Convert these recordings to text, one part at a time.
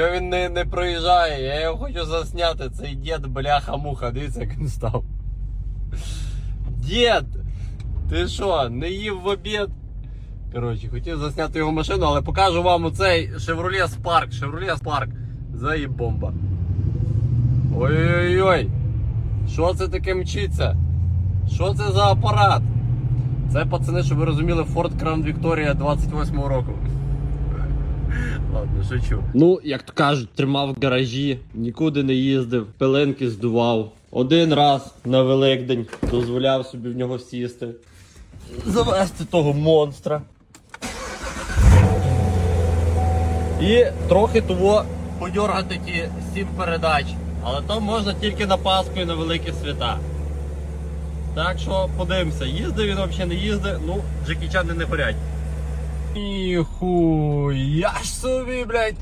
Що він не, не проїжджає, я його хочу засняти. Цей дід бляха-муха, дивіться, як він став. Дід! Ти що, не їв в обід? Коротше, хотів засняти його машину, але покажу вам оцей Chevrolet Spark. Chevrolet Spark. Заїб бомба. Ой-ой-ой. Що це таке мчиться? Що це за апарат? Це пацани, щоб ви розуміли, Ford Crown Victoria 28 року. Ладно, шучу. Ну, як то кажуть, тримав в гаражі, нікуди не їздив, пеленки здував. Один раз на Великдень дозволяв собі в нього сісти. Завести того монстра. І трохи того подьоргати ті сім передач. Але то можна тільки на Пасху і на великі свята. Так що подивимося, їздив він взагалі не їздив, ну, джекічани не горять. Ніхуя ж собі, блядь.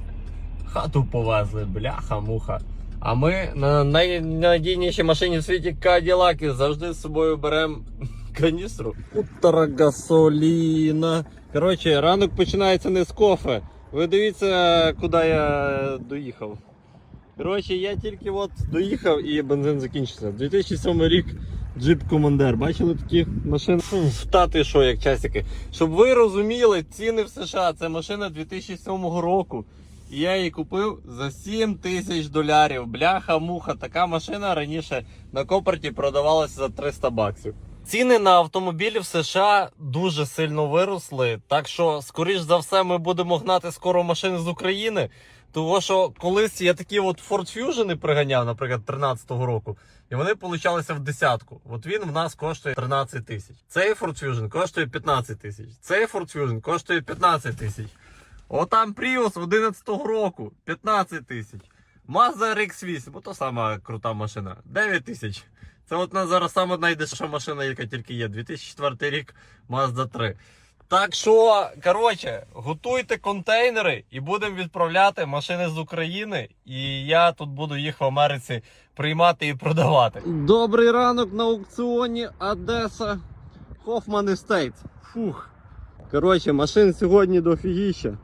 Хату повезли, бляха-муха. А ми на найнадійнішій машині в світі Каділаки завжди з собою беремо каністру. Утра гасоліна. Коротше, ранок починається не з кофе. Ви дивіться, куди я доїхав. Коротше, я тільки от доїхав і бензин закінчився. 2007 рік джип Командер. Бачили такі машини? Та ти що, як часики. Щоб ви розуміли, ціни в США. Це машина 2007 року. І я її купив за 7 тисяч долярів. Бляха-муха. Така машина раніше на Копарті продавалася за 300 баксів. Ціни на автомобілі в США дуже сильно виросли. Так що, скоріш за все, ми будемо гнати скоро машини з України. Того, що колись я такі от Ford Fusion приганяв, наприклад, 13-го року, і вони получалися в десятку. От він в нас коштує 13 тисяч. Цей Ford Fusion коштує 15 тисяч. Цей Ford Fusion коштує 15 тисяч. Отам Prius 11-го року 15 тисяч. Mazda RX-8, бо то сама крута машина. 9 тисяч. Це от у нас зараз сама найдешева машина, яка тільки є. 2004 рік Mazda 3. Так що, коротше, готуйте контейнери і будемо відправляти машини з України. І я тут буду їх в Америці приймати і продавати. Добрий ранок на аукціоні Одеса Hoffman Estate. Фух. Коротше, машин сьогодні дофігіща.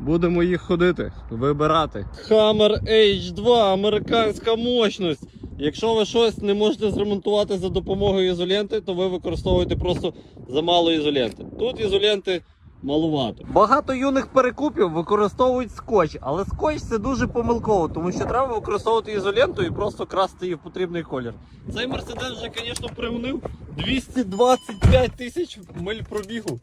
Будемо їх ходити, вибирати. Hammer H2, американська мощність. Якщо ви щось не можете зремонтувати за допомогою ізоленти, то ви використовуєте просто замало ізоленти. Тут ізоленти малувато. Багато юних перекупів використовують скотч, але скотч це дуже помилково, тому що треба використовувати ізоленту і просто красти її в потрібний колір. Цей мерседес вже, звісно, приунив 225 тисяч миль пробігу.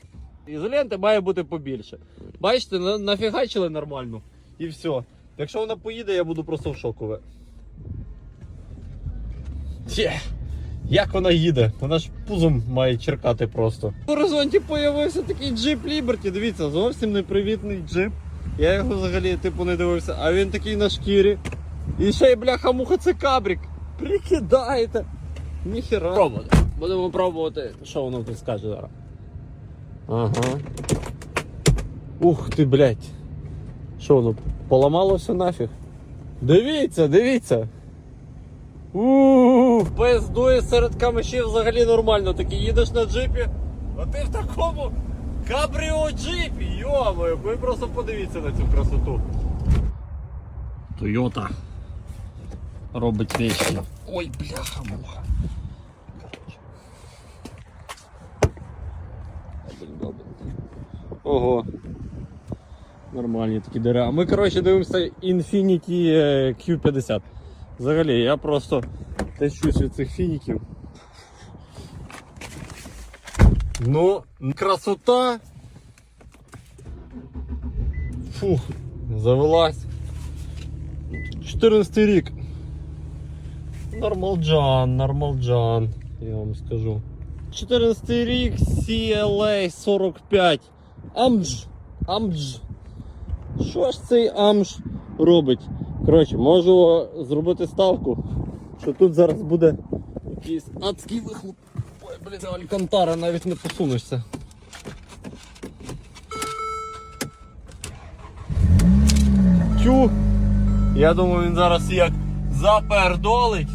Ізоленти має бути побільше. Бачите, нафігачили нормально і все. Якщо вона поїде, я буду просто в шоку. Є. Як вона їде? Вона ж пузом має черкати просто. В горизонті появився такий джип Liberty. Дивіться, зовсім непривітний джип. Я його взагалі типу не дивився, а він такий на шкірі. І ще й бляха-муха, це кабрік. Прикидаєте. Ніхера. Пробувати. Будемо пробувати, що воно тут скаже зараз. Ага. Ух ти, блядь. Що воно? Поламалося нафіг? Дивіться, дивіться. Ууу, пиздує серед камишів взагалі нормально. Такий їдеш на джипі, а ти в такому кабріо джипі. Йомою, ви просто подивіться на цю красоту. Тойота робить вещи. Ой, бляха муха. Ого. Нормальні такі дерева. Ми, коротше, дивимося Infiniti е, Q50. Взагалі, я просто тащусь від цих фініків. Ну, красота. Фух, завелась. 14 рік. Нормалджан, нормалджан, я вам скажу. 14 рік CLA 45. Амдж. Амдж. Що ж цей амж робить? Коротше, можу зробити ставку, що тут зараз буде якийсь адський вихлоп. Ой, блін, Алькантара навіть не посунешся. Тю! Я думаю, він зараз як запердолить.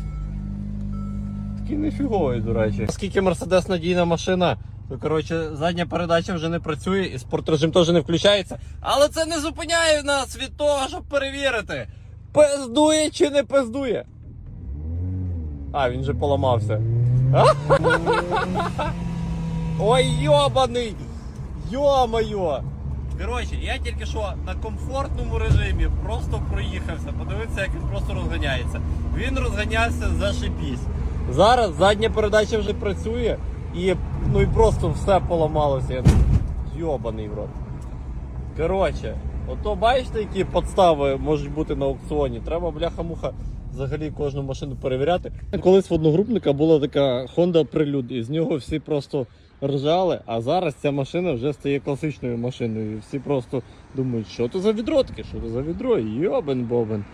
Такий нефіговий, до речі. Скільки Мерседес надійна машина, То, коротше, задня передача вже не працює і спортрежим теж не включається. Але це не зупиняє нас від того, щоб перевірити, пиздує чи не пиздує. А, він же поламався. Ой, йобаний! Йо-моє! Коротше, я тільки що на комфортному режимі просто проїхався. Подивіться, як він просто розганяється. Він розганявся зашибісь. Зараз задня передача вже працює і ну і просто все поламалося. Йобаний в рот. Коротше, ото бачите, які подстави можуть бути на аукціоні. Треба бляха-муха взагалі кожну машину перевіряти. Колись в одногрупника була така Honda Prelude, і з нього всі просто ржали, а зараз ця машина вже стає класичною машиною. І всі просто думають, що це за відро таке, що це за відро, йобен бобен.